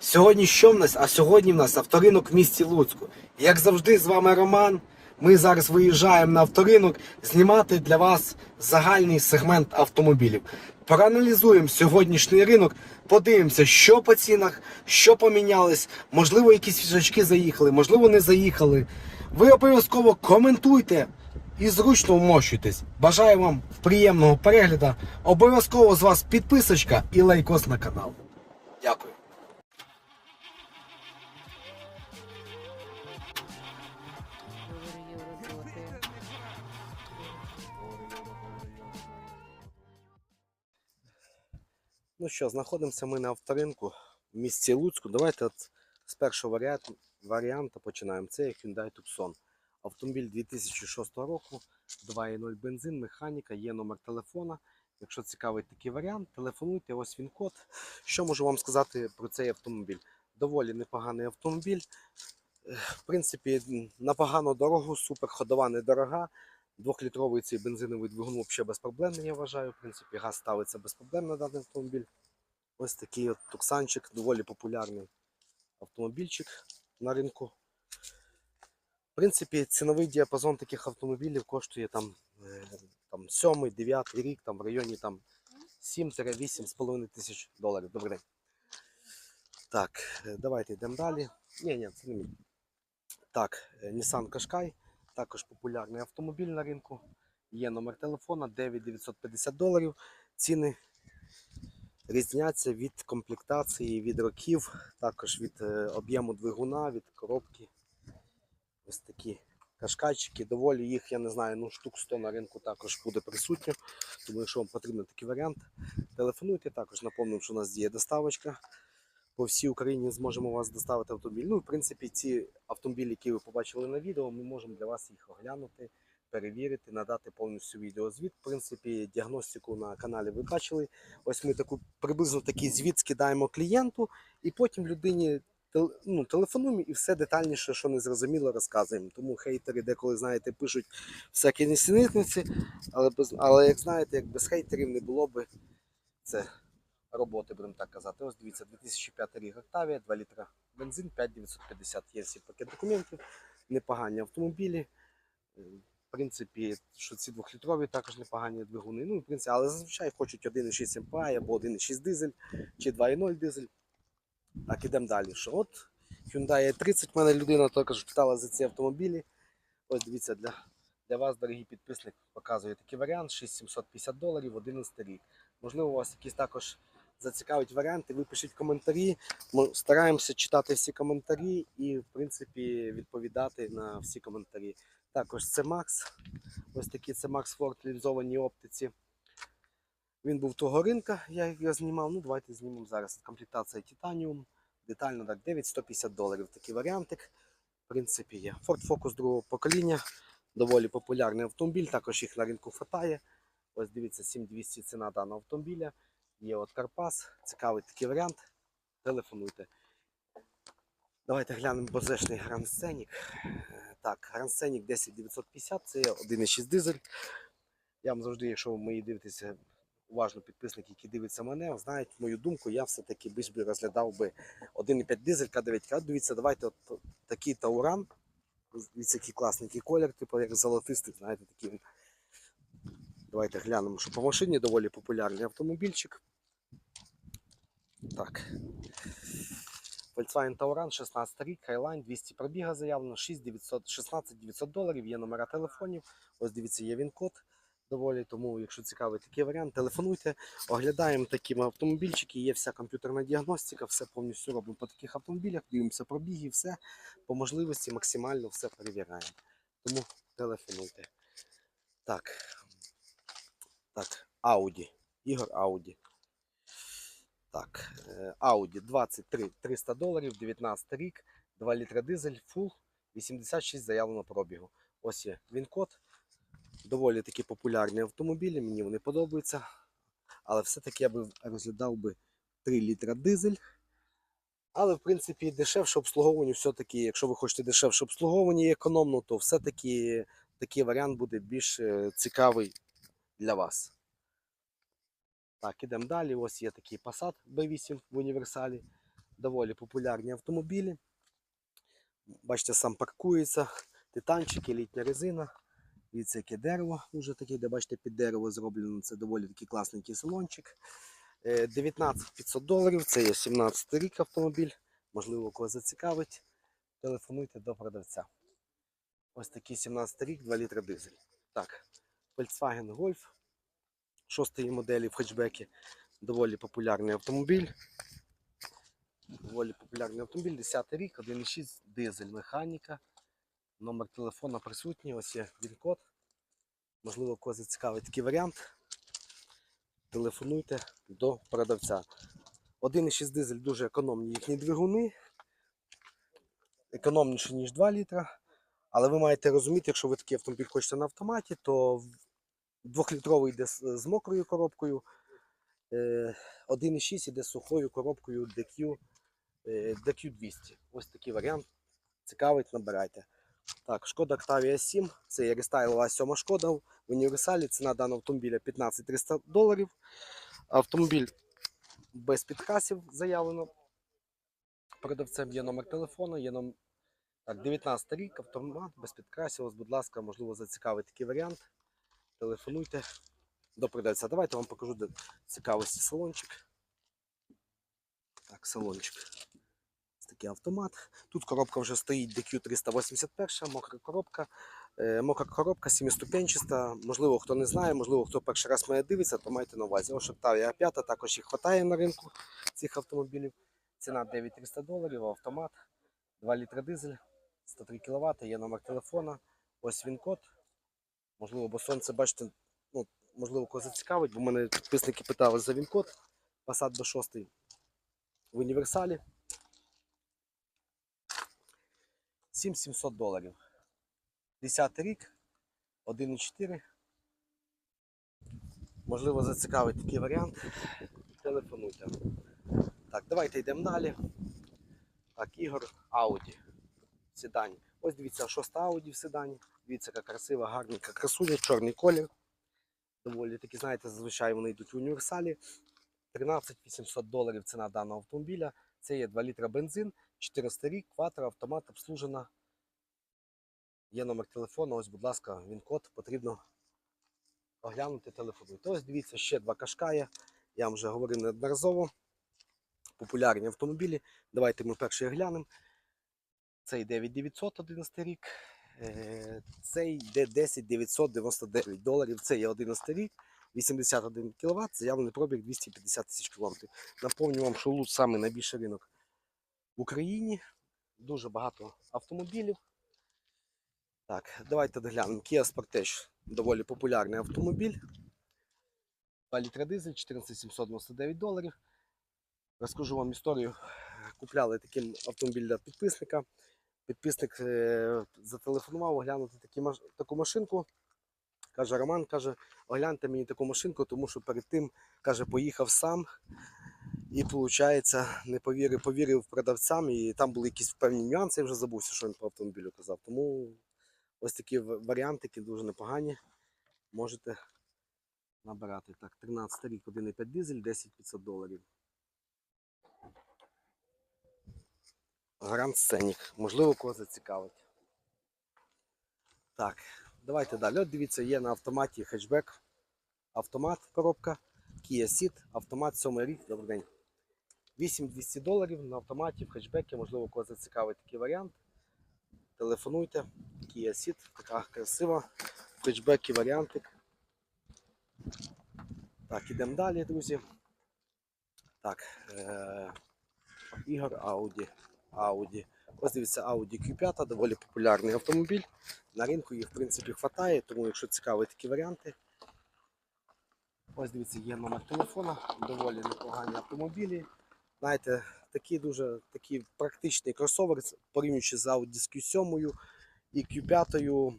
Сьогодні що в нас? А сьогодні в нас авторинок в місті Луцьку. Як завжди, з вами Роман. Ми зараз виїжджаємо на авторинок знімати для вас загальний сегмент автомобілів. Проаналізуємо сьогоднішній ринок, подивимося, що по цінах, що помінялось, можливо, якісь фішачки заїхали, можливо, не заїхали. Ви обов'язково коментуйте і зручно вмощуйтесь. Бажаю вам приємного перегляду. Обов'язково з вас підписочка і лайкос на канал. Дякую. Ну що, знаходимося ми на авторинку в місті Луцьку. Давайте от з першого варіанту, варіанту починаємо. Це Hyundai Tucson. Автомобіль 2006 року, 2.0 бензин, механіка, є номер телефона. Якщо цікавий такий варіант, телефонуйте, ось він код. Що можу вам сказати про цей автомобіль? Доволі непоганий автомобіль. В принципі, на погану дорогу, супер ходова недорога. Двохлітровий цей бензиновий двигун взагалі безпроблемний, я вважаю. В принципі, газ ставиться без проблем на даний автомобіль. Ось такий от туксанчик, доволі популярний автомобільчик на ринку. В принципі, ціновий діапазон таких автомобілів коштує там, е, там 7, 9 рік, там в районі там 7-8,5 тисяч доларів. Добрий день. Так, е, давайте йдемо далі. Ні, ні, це не мій. Так, е, Nissan Qashqai, також популярний автомобіль на ринку. Є номер телефона 9950 доларів. Ціни різняться від комплектації, від років, також від е, об'єму двигуна, від коробки. Ось такі кашкайчики. Доволі їх, я не знаю, ну штук 100 на ринку також буде присутньо. Тому якщо вам потрібен такий варіант, телефонуйте. Також напомню, що у нас діє доставочка. По всій Україні зможемо вас доставити автомобіль. Ну, в принципі, ці автомобілі, які ви побачили на відео, ми можемо для вас їх оглянути, перевірити, надати повністю відеозвіт. В принципі, діагностику на каналі ви бачили. Ось ми таку приблизно такий звіт скидаємо клієнту, і потім людині ну, телефонуємо і все детальніше, що не зрозуміло, розказуємо. Тому хейтери деколи, знаєте, пишуть всякі несенітниці, але, без, але як знаєте, як без хейтерів не було би це роботи, будемо так казати. Ось дивіться, 2005 рік Octavia, 2 літра бензин, 5950 є всі пакет документів, непогані автомобілі. Е, В принципі, що ці двохлітрові також непогані двигуни. Ну, в принципі, але зазвичай хочуть 1,6 MPI або 1,6 дизель чи 2,0 дизель. Так, ідемо далі. Що от Hyundai i30, в мене людина також питала за ці автомобілі. Ось дивіться, для, для вас, дорогі підписник, показує такий варіант: 6750 доларів, 11 рік. Можливо, у вас якісь також зацікавить варіанти, ви пишіть коментарі. Ми стараємося читати всі коментарі і, в принципі, відповідати на всі коментарі. Також це Макс. Ось такий це Макс в лінзованій оптиці. Він був того ринка, я його знімав. Ну, давайте знімемо зараз. Комплектація Titanium. Детально так 9-150 доларів. Такий варіантик. В принципі, є. Ford Focus другого покоління. Доволі популярний автомобіль, також їх на ринку хватає. Ось дивіться, 7200 ціна даного автомобіля. Є от Карпас. Цікавий такий варіант. Телефонуйте. Давайте глянемо бозешний Grand Scenic. Так, Grand Scenic 10950 це 1,6 дизель. Я вам завжди, якщо ви мої дивитеся, уважно підписники, які дивляться мене, знають мою думку, я все-таки би розглядав би 1,5 дизель К9. Дивіться, давайте от такий Тауран. Дивіться, який класний який колір, типу як золотистий, знаєте, такий він. Давайте глянемо, що по машині доволі популярний автомобільчик. Так. Volkswagen Tauran, 16 рік, Highline, 200 пробіга заявлено, 6900, 16 900 доларів, є номера телефонів. Ось дивіться, є він код доволі. Тому, якщо цікавий такий варіант, телефонуйте, оглядаємо такі автомобільчики, є вся комп'ютерна діагностика, все повністю робимо по таких автомобілях, дивимося пробіги, все по можливості максимально все перевіряємо. Тому телефонуйте. Так. Так, Audi. Ігор Audi. Так, е, Audi 23 300 доларів, 19 рік, 2 літра дизель, фул, 86 заявлено пробігу. Ось є він код. Доволі такі популярні автомобілі, мені вони подобаються. Але все-таки я би розглядав би 3 літра дизель. Але, в принципі, дешевше обслуговування, все-таки, якщо ви хочете дешевше обслуговування і економно, то все-таки такий варіант буде більш е, цікавий для вас. Так, ідемо далі. Ось є такий Passat B8 в універсалі. Доволі популярні автомобілі. Бачите, сам паркується, титанчики, літня резина. Дивіться, яке дерево вже таке, де бачите, під дерево зроблено. Це доволі такий класненький салончик. Е, 19 500 доларів, це є 17 рік автомобіль. Можливо, кого зацікавить. Телефонуйте до продавця. Ось такий 17 рік, 2 літра дизель. Так, Volkswagen Golf шостої моделі в хетчбекі. Доволі популярний автомобіль. Доволі популярний автомобіль, 10 рік, 1,6 дизель, механіка. Номер телефона присутній, ось є він-код. Можливо, кого зацікавить такий варіант. Телефонуйте до продавця. 1,6 дизель дуже економні їхні двигуни. Економніше, ніж 2 літра. Але ви маєте розуміти, якщо ви такий автомобіль хочете на автоматі, то двохлітровий йде з мокрою коробкою, е, 1,6 йде з сухою коробкою DQ, е, DQ200. Ось такий варіант. Цікавить, набирайте. Так, шкода Octavia 7. Це є рестайлова сьома шкода в універсалі. Ціна даного автомобіля 15 300 доларів. Автомобіль без підкрасів заявлено. Продавцем є номер телефону, є номер. Так, 19 рік, автомат без підкрасів. Ось, будь ласка, можливо, зацікавить такий варіант. Телефонуйте до продавця. Давайте вам покажу де цікавості салончик. Так, салончик. Ось такий автомат. Тут коробка вже стоїть DQ381, мокра коробка. Е, мокра коробка, сімиступенчаста. Можливо, хто не знає, можливо, хто перший раз мене дивиться, то майте на увазі. Ось Octavia 5, також їх вистачає на ринку цих автомобілів. Ціна 9300 доларів, автомат, 2 літра дизель, 103 кВт, є номер телефона. Ось він код. Можливо, бо сонце, бачите, ну, можливо, кого зацікавить, бо мене підписники питали за він код. Passat B6 в універсалі. 7700 доларів. 10 рік, 1,4. Можливо, зацікавить такий варіант. Телефонуйте. Так, давайте йдемо далі. Так, Ігор Ауді. Седані. Ось дивіться, шоста Ауді в седані. Дивіться, яка красива, гарненька красуня, чорний колір. Доволі таки, знаєте, зазвичай вони йдуть в універсалі. 13 800 доларів ціна даного автомобіля. Це є 2 літра бензин, 400 рік, кватро, автомат обслужена. Є номер телефону, ось, будь ласка, він код потрібно оглянути, телефонуйте. Ось дивіться, ще два кашкая. Я вам вже говорив неодноразово. Популярні автомобілі. Давайте ми перший глянемо. Цей 9900 11 рік. Е, Цей йде 10 999 доларів. Це є 11 рік. 81 кВт, заявлений пробіг 250 тисяч кілометрів. Напомню вам, що Луц саме найбільший ринок в Україні. Дуже багато автомобілів. Так, давайте доглянемо. Kia Sportage доволі популярний автомобіль. 2 літра дизель, 14799 доларів. Розкажу вам історію. Купляли таким автомобіль для підписника. Підписник е, зателефонував оглянути такі, таку машинку. Каже, Роман, каже, огляньте мені таку машинку, тому що перед тим, каже, поїхав сам. І виходить, не повірив, повірив продавцям, і там були якісь певні нюанси, я вже забувся, що він по автомобілю казав. Тому ось такі в- варіантики дуже непогані. Можете набирати. Так, 13 рік, 1,5 дизель, 10 500 доларів. Гранд Сценік. Можливо, кого зацікавить. Так, давайте далі. От дивіться, є на автоматі хетчбек. Автомат, коробка, Kia Ceed, автомат 7 рік. Добрий день. 8200 доларів на автоматі в хетчбекі. Можливо, кого зацікавить такий варіант. Телефонуйте. Kia Ceed, така красива. В хетчбекі варіантик. Так, ідемо далі, друзі. Так, е- Ігор Audi. Audi. Ось дивіться, Audi Q5, доволі популярний автомобіль. На ринку їх, в принципі, вистачає, тому якщо цікаві такі варіанти. Ось дивіться, є номер телефона, доволі непогані автомобілі. Знаєте, такий дуже такий практичний кросовер, порівнюючи з Audi з Q7 і Q5.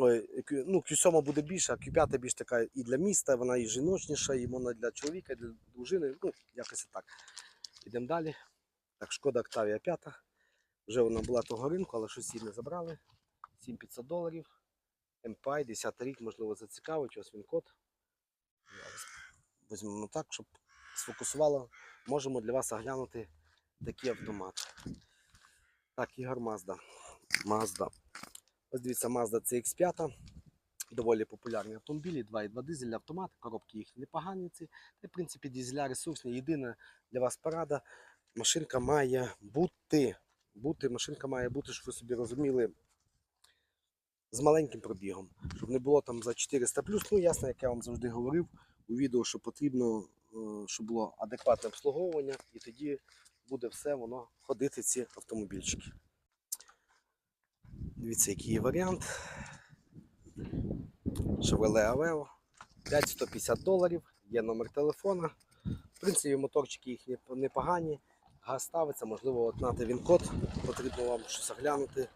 Ой, Q- ну, Q7 буде більше, а Q5 більш така і для міста, вона і жіночніша, і вона для чоловіка, і для дружини. Ну, якось так. Ідемо далі. Так, шкода Octavia 5. Вже вона була того ринку, але щось її не забрали. 7500 доларів. MPI, 10 рік, можливо, зацікавить. Ось він код. Візьмемо так, щоб сфокусувало. Можемо для вас оглянути такий автомат. Так, Ігор Mazda. Mazda. Ось дивіться, Mazda CX5. Доволі популярні автомобілі, 2,2 дизель, автомат, коробки їх непогані. Ці. Та, в принципі, дизеля ресурсні. Єдина для вас порада. Машинка має бути. бути. Машинка має бути, щоб ви собі розуміли, з маленьким пробігом. Щоб не було там за 400 Ну, ясно, як я вам завжди говорив у відео, що потрібно, е, щоб було адекватне обслуговування, і тоді буде все воно ходити, ці автомобільчики. Дивіться, який є варіант. Chevrolet Aveo. 5150 доларів, є номер телефона. В принципі, моторчики їх не- непогані. Газ ставиться, можливо, от нати він код, потрібно вам щось оглянути.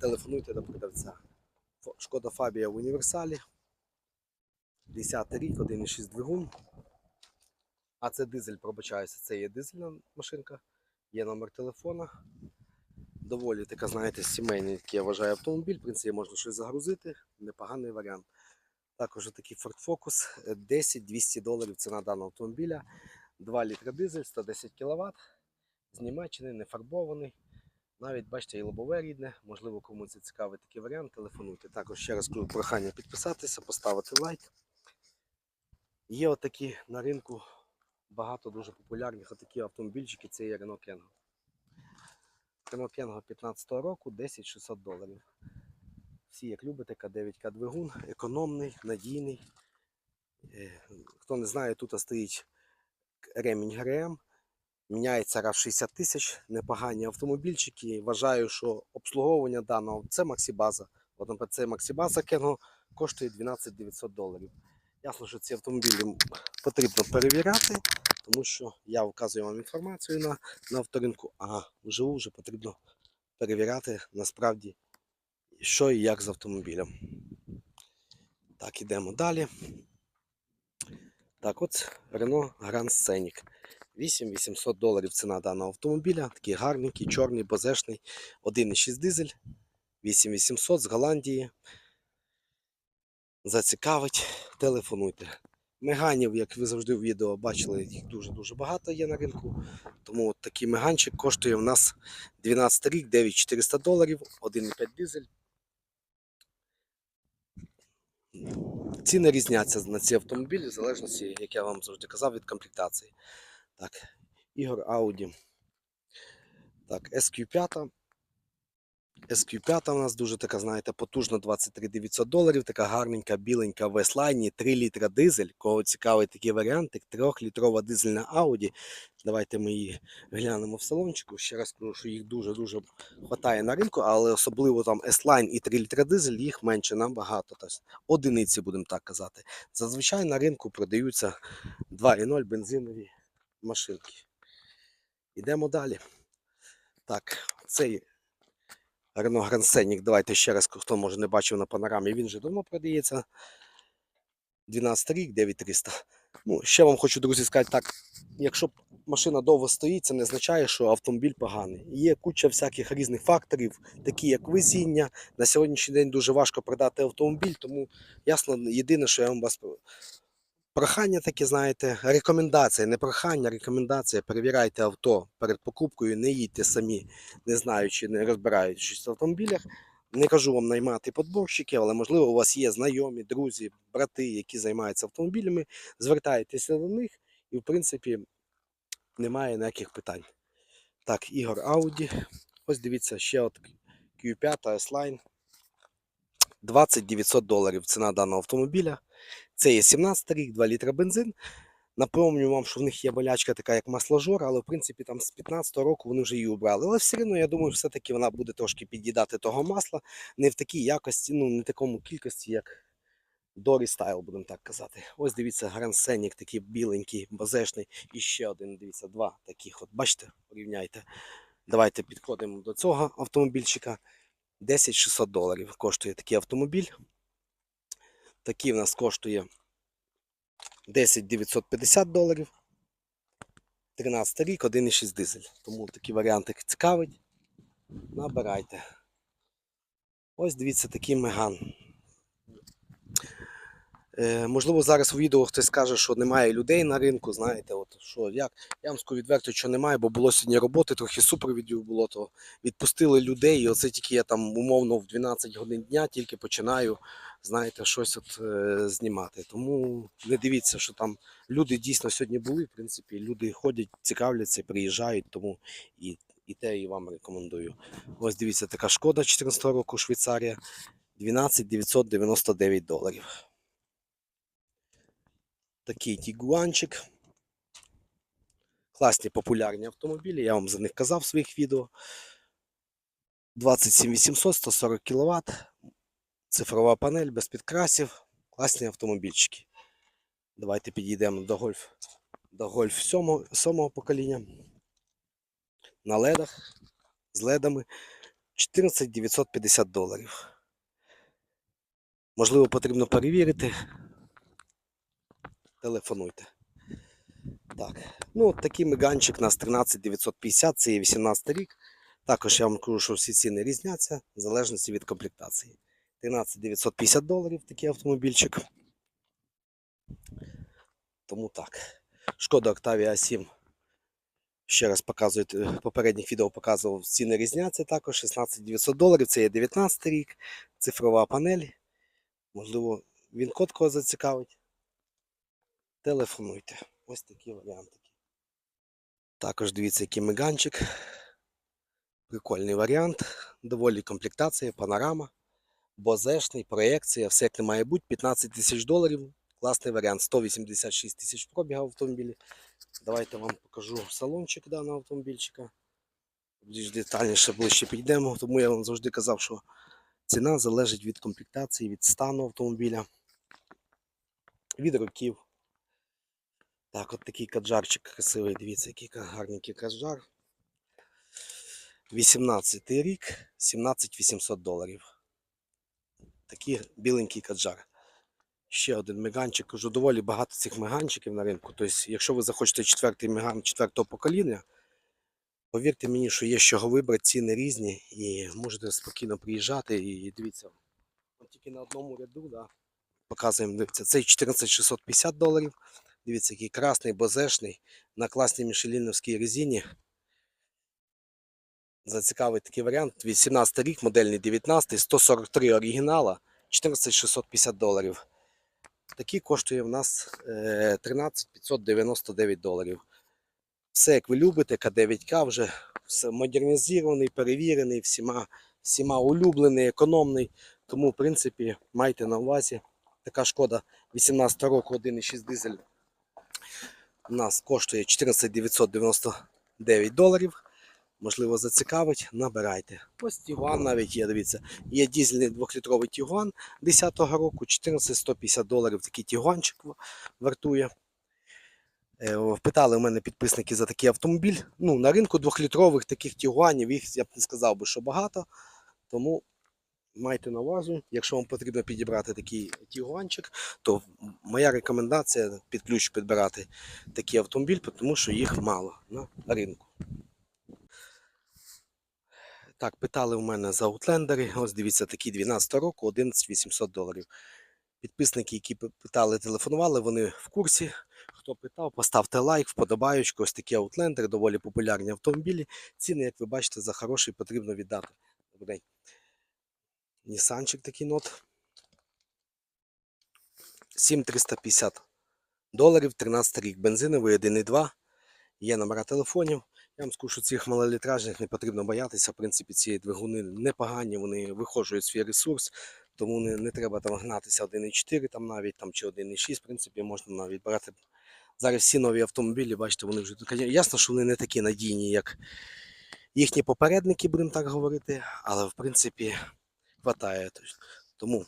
Телефонуйте до продавця. Шкода Фабія в універсалі. 10 рік, 1,6 двигун. А це дизель, пробачаюся, це є дизельна машинка, є номер телефона. Доволі така, знаєте, сімейний, який я вважаю автомобіль. В принципі, можна щось загрузити. Непоганий варіант. Також такий Ford Focus 10-200 доларів ціна даного автомобіля. 2 літра дизель, 110 кВт. З Німеччини, не фарбований. Навіть бачите, і лобове рідне. Можливо, комусь це цікавий такий варіант. Телефонуйте. Також ще раз кажу прохання підписатися, поставити лайк. Є отакі на ринку багато дуже популярних отакі автомобільчики. Це є Renault Kengo. Renault Kengo 15 року 10 600 доларів. Всі, як любите, К9К двигун, економний, надійний. Е, Хто не знає, тут стоїть ремінь ГРМ. Міняється раз в 60 тисяч, непогані автомобільчики. Вважаю, що обслуговування даного це Максибаза. От, наприклад, цей Максибаза Кенго коштує 12 900 доларів. Ясно, що ці автомобілі потрібно перевіряти, тому що я вказую вам інформацію на, на авторинку, а вживу вже потрібно перевіряти насправді, що і як з автомобілем. Так, ідемо далі. Так, от Renault Grand Scenic. 8800 доларів ціна даного автомобіля. Такий гарненький, чорний, бозешний, 1,6 дизель, 8800 з Голландії. Зацікавить, телефонуйте. Меганів, як ви завжди в відео бачили, їх дуже-дуже багато є на ринку. Тому от такий меганчик коштує в нас 12 рік, 9400 доларів, 1,5 дизель. Ціни різняться на ці автомобілі, в залежності, як я вам завжди казав, від комплектації. Так, Ігор Audi. Так, SQ5. SQ5 у нас дуже така, знаєте, потужна 23 900 доларів, така гарненька, біленька в S-Line, 3 літра дизель. Кого цікавий такий варіант, 3-літрова дизельна Audi. Давайте ми її глянемо в салончику. Ще раз кажу, що їх дуже-дуже хватає на ринку, але особливо там S-Line і 3 літра дизель, їх менше набагато. Тобто одиниці, будемо так казати. Зазвичай на ринку продаються 2,0 бензинові машинки. Йдемо далі. Так, цей Grand Scenic, давайте ще раз, хто може не бачив на панорамі, він вже давно продається. 12 рік, 9300. Ну, ще вам хочу, друзі, сказати так, якщо машина довго стоїть, це не означає, що автомобіль поганий. Є куча всяких різних факторів, такі як везіння. На сьогоднішній день дуже важко продати автомобіль, тому ясно, єдине, що я вам вас Прохання таке, знаєте, рекомендація, не прохання, рекомендація. Перевіряйте авто перед покупкою, не їдьте самі, не знаючи, не розбираючись в автомобілях. Не кажу вам наймати подборщиків, але можливо у вас є знайомі, друзі, брати, які займаються автомобілями. Звертайтеся до них і, в принципі, немає ніяких питань. Так, Ігор Ауді. Ось дивіться, ще от Q5 S-Line. 20 900 доларів ціна даного автомобіля. Це є 17 рік, 2 літра бензин. Напомню вам, що в них є болячка така, як масложор, але в принципі там з 15 року вони вже її убрали. Але все одно, я думаю, все-таки вона буде трошки під'їдати того масла, не в такій якості, ну не в такому кількості, як Dory Style, будемо так казати. Ось дивіться, Grand Scenic такий біленький, базешний. І ще один, дивіться, два таких. От бачите, порівняйте. Давайте підходимо до цього автомобільчика. 10 600 доларів коштує такий автомобіль. Такий в нас коштує 10 950 доларів. 13 рік, 1,6 дизель. Тому такі варіанти цікавить. Набирайте. Ось дивіться такий меган. Е, можливо, зараз у відео хтось скаже, що немає людей на ринку. Знаєте, от що як. Я вам скажу відверто, що немає, бо було сьогодні роботи, трохи супровідів було, то відпустили людей. І оце тільки я там умовно в 12 годин дня тільки починаю, знаєте, щось от е, знімати. Тому не дивіться, що там люди дійсно сьогодні були. В принципі, люди ходять, цікавляться, приїжджають, тому і, і те і вам рекомендую. Ось дивіться, така шкода 14 року Швейцарія. 12 999 доларів. Такий тігуанчик. Класні популярні автомобілі. Я вам за них казав в своїх відео. 27800, 140 кВт. Цифрова панель без підкрасів. Класні автомобільчики. Давайте підійдемо до гольф. До гольф 7, 7 покоління. На ледах з ледами 14 950 доларів. Можливо, потрібно перевірити. Телефонуйте. Так. Ну, такий меганчик у нас 13950, це є 18 рік. Також я вам кажу, що всі ціни різняться в залежності від комплектації. 13950 доларів такий автомобільчик. Тому так. Шкода Octavia 7. Ще раз показую, е, попередніх відео показував, ціни різняться також. 16900 доларів, це є 19 рік, цифрова панель. Можливо, він код кого зацікавить. Телефонуйте. Ось такі варіанти. Також дивіться, який меганчик. Прикольний варіант. Доволі комплектація, панорама. Бозешний, проекція, все як не має бути. 15 тисяч доларів. Класний варіант. 186 тисяч пробіга в автомобілі. Давайте вам покажу салончик даного автомобільчика. Більш детальніше ближче підійдемо, тому я вам завжди казав, що ціна залежить від комплектації, від стану автомобіля, від років. Так, от такий каджарчик красивий, дивіться, який гарненький каджар. 18 рік, 17 800 доларів. Такий біленький каджар. Ще один меганчик. Кажу, доволі багато цих меганчиків на ринку. Тобто, якщо ви захочете четвертий меган четвертого покоління, повірте мені, що є з чого вибрати, ціни різні і можете спокійно приїжджати і дивіться. Тільки на одному ряду, да, показуємо, дивіться, цей 14650 доларів. Дивіться, який красний, бозешний, на класній мішеліновській резині. Зацікавий такий варіант. 18 рік, модельний 19, 143 оригінала, 14650 доларів. Такий коштує в нас е, 13 599 доларів. Все, як ви любите, К9К вже модернізований, перевірений, всіма, всіма улюблений, економний. Тому, в принципі, майте на увазі. Така шкода 18 року 1,6 дизель у нас коштує 14 999 доларів. Можливо, зацікавить, набирайте. Ось Тігуан навіть є, дивіться. Є дізельний 2-літровий Тігуан 10-го року, 14 150 доларів такий Тігуанчик вартує. Е, Питали у мене підписники за такий автомобіль. Ну, на ринку 2-літрових таких Тігуанів, їх я б не сказав би, що багато. Тому майте на увазі, якщо вам потрібно підібрати такий Тігуанчик, то моя рекомендація під ключ підбирати такий автомобіль, тому що їх мало на ринку. Так, питали у мене за аутлендери. Ось дивіться, такі 12 року, 11 800 доларів. Підписники, які питали, телефонували, вони в курсі. Хто питав, поставте лайк, вподобаючку. Ось такі аутлендери, доволі популярні автомобілі. Ціни, як ви бачите, за хороший потрібно віддати. Добрий день. Нісанчик такий нот. 7350 доларів, 13 рік. Бензиновий 1,2. Є номера телефонів. Я вам скажу, що цих малолітражних не потрібно боятися. В принципі, ці двигуни непогані, вони вихожують свій ресурс, тому не, не треба там гнатися 1,4 там навіть там, чи 1,6. В принципі, можна навіть брати. Зараз всі нові автомобілі, бачите, вони вже. Ясно, що вони не такі надійні, як їхні попередники, будемо так говорити, але в принципі хватає. Тому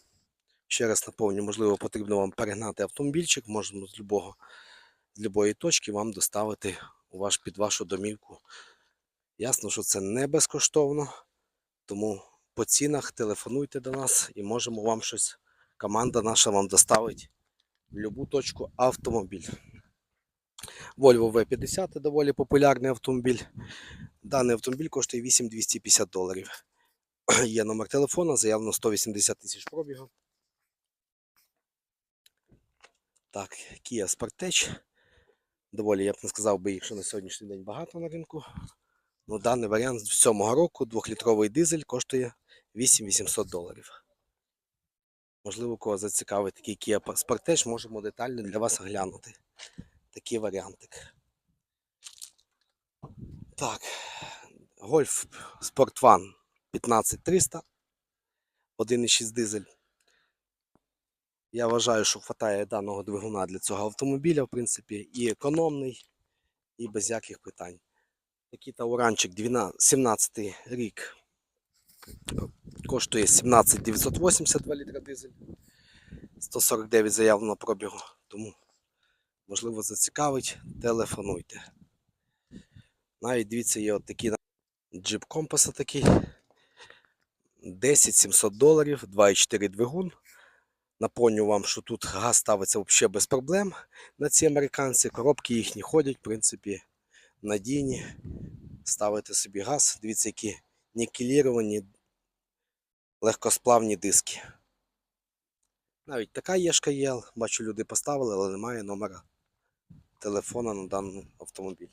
ще раз наповню, можливо, потрібно вам перегнати автомобільчик, можемо з любого з любої точки вам доставити у ваш, під вашу домівку. Ясно, що це не безкоштовно, тому по цінах телефонуйте до нас і можемо вам щось, команда наша вам доставить в будь-яку точку автомобіль. Volvo V50 доволі популярний автомобіль. Даний автомобіль коштує 8250 доларів. Є номер телефона, заявлено 180 тисяч пробігу. Так, Kia Sportage. Доволі, я б не сказав би їх, що на сьогоднішній день багато на ринку. Ну, даний варіант з 7 року, 2-літровий дизель коштує 8800 доларів. Можливо, кого зацікавить такий Kia Sportage, можемо детально для вас оглянути. Такий варіантик. Так, Golf Sport One 15300, 1,6 дизель. Я вважаю, що вистачає даного двигуна для цього автомобіля, в принципі, і економний, і без яких питань. Такий тауранчик 12 17 рік коштує 17 982 літра дизель. 149 заявлено пробігу. Тому, можливо, зацікавить, телефонуйте. Навіть дивіться, є от такий джип компаса такий. 10 700 доларів, 2,4 двигун. Напомню вам, що тут газ ставиться взагалі без проблем на ці американці. Коробки їхні ходять, в принципі, надійні. Ставите собі газ. Дивіться, які нікеліровані легкосплавні диски. Навіть така єшка є, бачу, люди поставили, але немає номера телефона на даний автомобіль.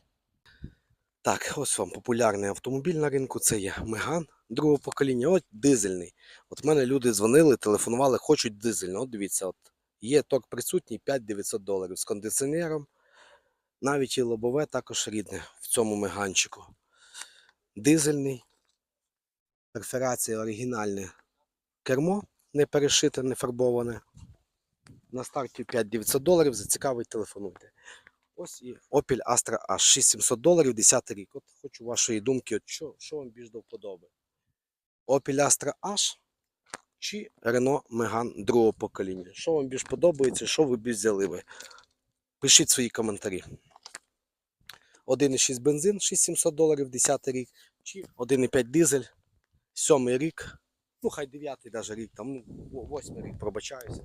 Так, ось вам популярний автомобіль на ринку. Це є Меган другого покоління. От дизельний. От мене люди дзвонили, телефонували, хочуть дизельний. От дивіться, от є ток присутній 5900 доларів з кондиціонером. Навіть і лобове також рідне в цьому меганчику. Дизельний. Перферація оригінальне кермо, не перешите, не фарбоване. На старті 5900 доларів. Зацікавить, телефонуйте. Ось і Opel Astra H 6700 доларів, 10 рік. От хочу вашої думки, от що, що вам більш до вподоби? Opel Astra H чи Renault Megane другого покоління? Що вам більш подобається, що ви більш взяли ви? Пишіть свої коментарі. 1,6 бензин 6700 доларів, 10 рік, чи 1,5 дизель, 7 рік, ну хай 9 даже рік, там, ну, 8 рік пробачаюся.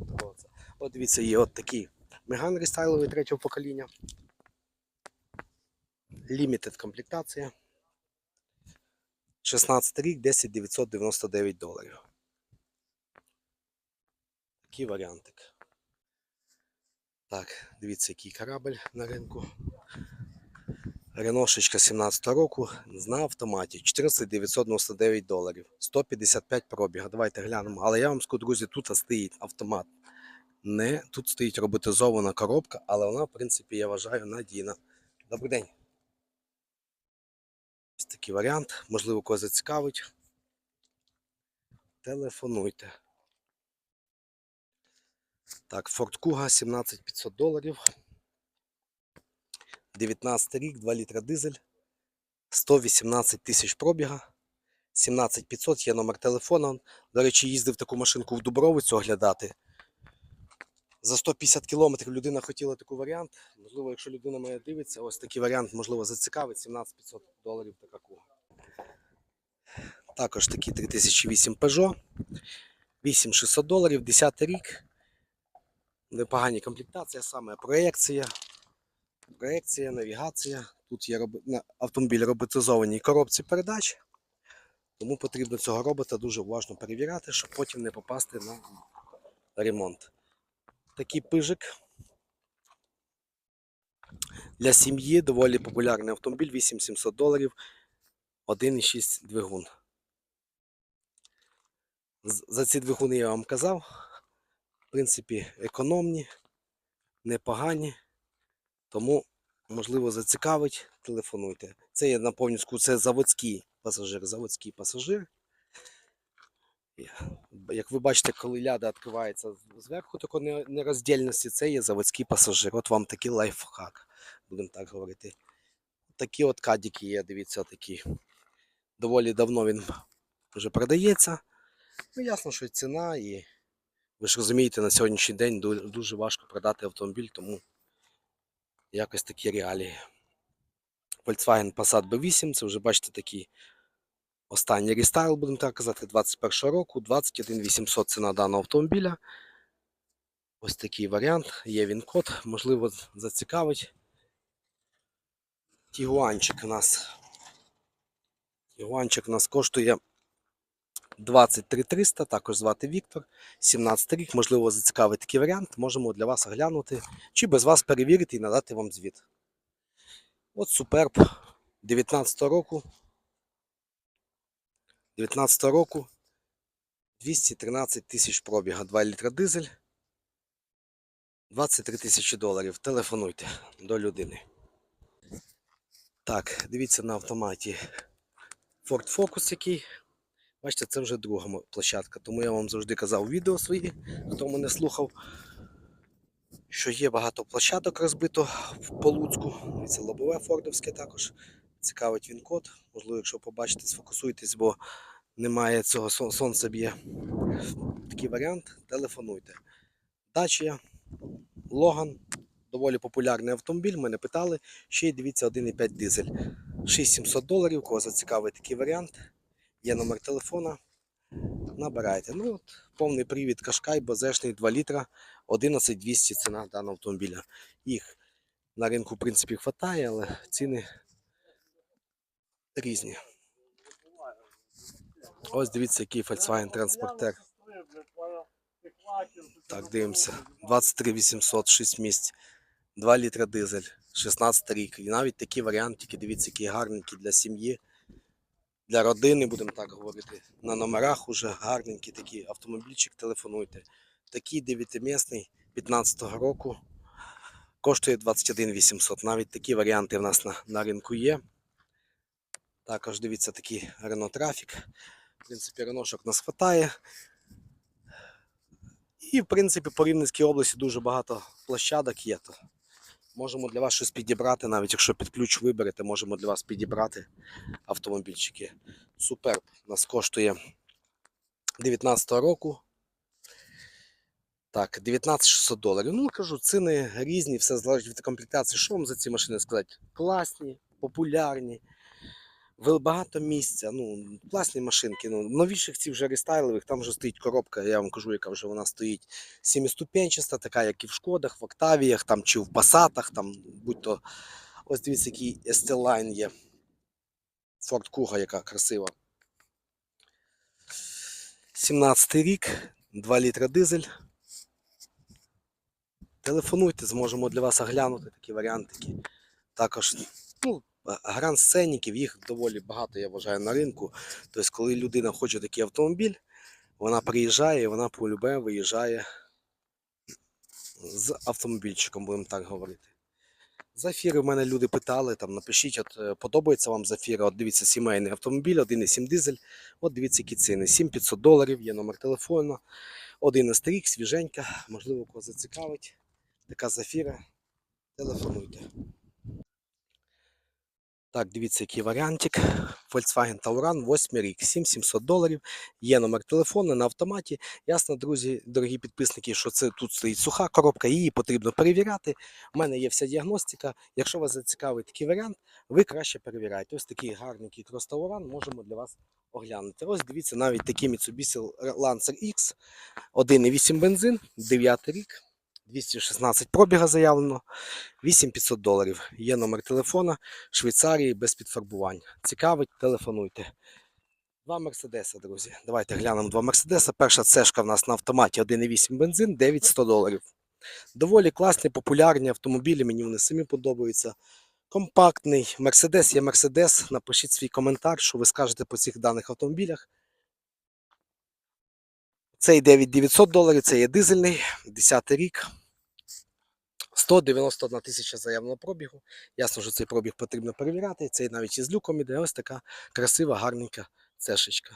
От дивіться, є от такий Меган рестайловий третього покоління. Limited комплектація. 16 рік, 10 999 доларів. Такий варіантик. Так, дивіться, який корабль на ринку. Реношечка 17 року на автоматі 14 999 доларів. 155 пробіга. Давайте глянемо. Але я вам скажу, друзі, тут стоїть автомат. Не тут стоїть роботизована коробка, але вона, в принципі, я вважаю, надійна. Добрий день. Ось такий варіант. Можливо, когось зацікавить. Телефонуйте. Так, Ford Kuga 17500 доларів. 19 рік, 2 літра дизель. 118 тисяч пробіга. 17500 є номер телефону. До речі, їздив таку машинку в Дубровицю оглядати. За 150 кілометрів людина хотіла такий варіант. Можливо, якщо людина мене дивиться, ось такий варіант, можливо, зацікавить 17500 доларів така куга. Також такий 3008 Peugeot. 8600 доларів, 10 рік. Непогані комплектація, саме проекція. Проекція, навігація. Тут є на- автомобіль роботизованій коробці передач. Тому потрібно цього робота дуже уважно перевіряти, щоб потім не попасти на ремонт. Такий пижик для сім'ї доволі популярний автомобіль 8700 доларів, 1,6 двигун. За ці двигуни я вам казав. В принципі, економні, непогані. Тому, можливо, зацікавить, телефонуйте. Це я напомню, ску- це заводський пасажир, заводський пасажир. Як ви бачите, коли ляда відкривається зверху такої нероздільності, це є заводський пасажир. От вам такий лайфхак, будемо так говорити. Такі от кадіки є, дивіться, такі. Доволі давно він вже продається. Ну, ясно, що ціна, і ви ж розумієте, на сьогоднішній день дуже важко продати автомобіль, тому якось такі реалії. Volkswagen Passat B8, це вже бачите такий останній рестайл, будемо так казати, 21 року, 21 800 ціна даного автомобіля. Ось такий варіант, є він код, можливо, зацікавить. Тігуанчик у нас. Тігуанчик у нас коштує 23 300, також звати Віктор, 17 рік, можливо, зацікавить такий варіант, можемо для вас оглянути, чи без вас перевірити і надати вам звіт. От Суперб 19 року. 19 року 213 тисяч пробіга, 2 літра дизель, 23 тисячі доларів. Телефонуйте до людини. Так, дивіться на автоматі Ford Focus який. Бачите, це вже друга площадка, тому я вам завжди казав відео свої, хто мене слухав, що є багато площадок розбито в- по Луцьку. Дивіться, лобове фордовське також. Цікавить він код. Можливо, якщо побачите, сфокусуйтесь, бо немає цього сонце б'є. Такий варіант. Телефонуйте. Дачія, Логан. Доволі популярний автомобіль. Мене питали. Ще й дивіться 1,5 дизель. 6700 доларів. Кого зацікавить такий варіант. Є номер телефона. Набирайте. Ну, от, повний привід Кашкай, базешний 2 літра, 11200 ціна даного автомобіля. Їх на ринку, в принципі, вистачає, але ціни різні. Ось дивіться, який Volkswagen транспортер. Так, дивимося. 23 800, 6 місць, 2 літра дизель, 16 рік. І навіть такі варіантики, дивіться, які гарненькі для сім'ї, для родини, будемо так говорити. На номерах уже гарненький такий автомобільчик, телефонуйте. Такий 9-місний 15-го року. Коштує 21 800. Навіть такі варіанти в нас на, на ринку є. Також дивіться такий Renault Traffic. В принципі, реношок нас хватає. І, в принципі, по Рівненській області дуже багато площадок є. То можемо для вас щось підібрати, навіть якщо під ключ виберете, можемо для вас підібрати автомобільчики. Суперб нас коштує 19 року. Так, 19 600 доларів. Ну, кажу, ціни різні, все залежить від комплектації. Що вам за ці машини сказати? Класні, популярні. Багато місця, ну, класні машинки. Ну, новіших ці вже рестайлових, там вже стоїть коробка, я вам кажу, яка вже вона стоїть сімиступенчаста, така, як і в Шкодах, в Октавіях, там, чи в Пасатах, там, будь-то. Ось дивіться, який ST-Line є. Ford Kuga, яка красива. 17 рік, 2 літра дизель. Телефонуйте, зможемо для вас оглянути такі варіантики. Також ну, гранд сценіків, їх доволі багато, я вважаю, на ринку. Тобто, коли людина хоче такий автомобіль, вона приїжджає і вона полюбе виїжджає з автомобільчиком, будемо так говорити. Зафіри в мене люди питали, там напишіть, от е, подобається вам зафіри, от дивіться, сімейний автомобіль, 1,7 дизель, от дивіться, які ціни. 7500 доларів, є номер телефону, 11 рік, свіженька, можливо, кого зацікавить. Така зафіра. Телефонуйте. Так, дивіться, який варіантик. Volkswagen Tauran, 8 рік, 7700 доларів. Є номер телефону на автоматі. Ясно, друзі, дорогі підписники, що це тут стоїть суха коробка, її потрібно перевіряти. У мене є вся діагностика. Якщо вас зацікавить такий варіант, ви краще перевіряйте. Ось такий гарненький крос Tauran можемо для вас оглянути. Ось дивіться, навіть такий Mitsubishi Lancer X, 1,8 бензин, 9 рік. 216 пробіга заявлено, 8500 доларів. Є номер телефона Швейцарії без підфарбувань. Цікавить, телефонуйте. Два Мерседеса, друзі. Давайте глянемо два Мерседеса. Перша цешка в нас на автоматі 1,8 бензин, 9100 доларів. Доволі класні, популярні автомобілі, мені вони самі подобаються. Компактний. Мерседес є Мерседес. Напишіть свій коментар, що ви скажете по цих даних автомобілях. Цей 9900 доларів, це є дизельний, 10 рік. 191 тисяча заявленого пробігу. Ясно, що цей пробіг потрібно перевіряти. Цей навіть із люком іде. Ось така красива, гарненька цешечка.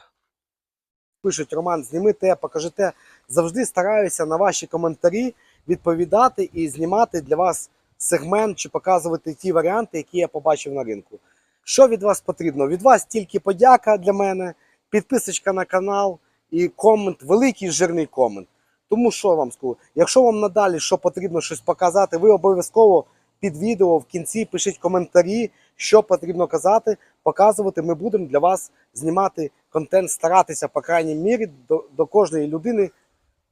Пишуть, Роман, зніми те, покажи те. Завжди стараюся на ваші коментарі відповідати і знімати для вас сегмент чи показувати ті варіанти, які я побачив на ринку. Що від вас потрібно? Від вас тільки подяка для мене, підписочка на канал і комент, великий жирний комент. Тому що вам скажу, якщо вам надалі що потрібно щось показати, ви обов'язково під відео в кінці пишіть коментарі, що потрібно казати, показувати. Ми будемо для вас знімати контент, старатися, по крайній мірі, до, до кожної людини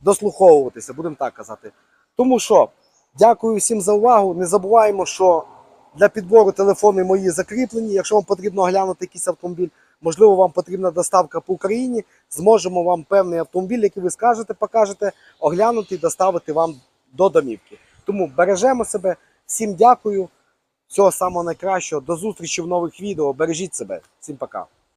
дослуховуватися, будемо так казати. Тому що, дякую всім за увагу. Не забуваємо, що для підбору телефони мої закріплені. Якщо вам потрібно оглянути якийсь автомобіль, можливо, вам потрібна доставка по Україні. Зможемо вам певний автомобіль, який ви скажете, покажете, оглянути і доставити вам до домівки. Тому бережемо себе. Всім дякую. Всього самого найкращого. До зустрічі в нових відео. Бережіть себе. Всім пока.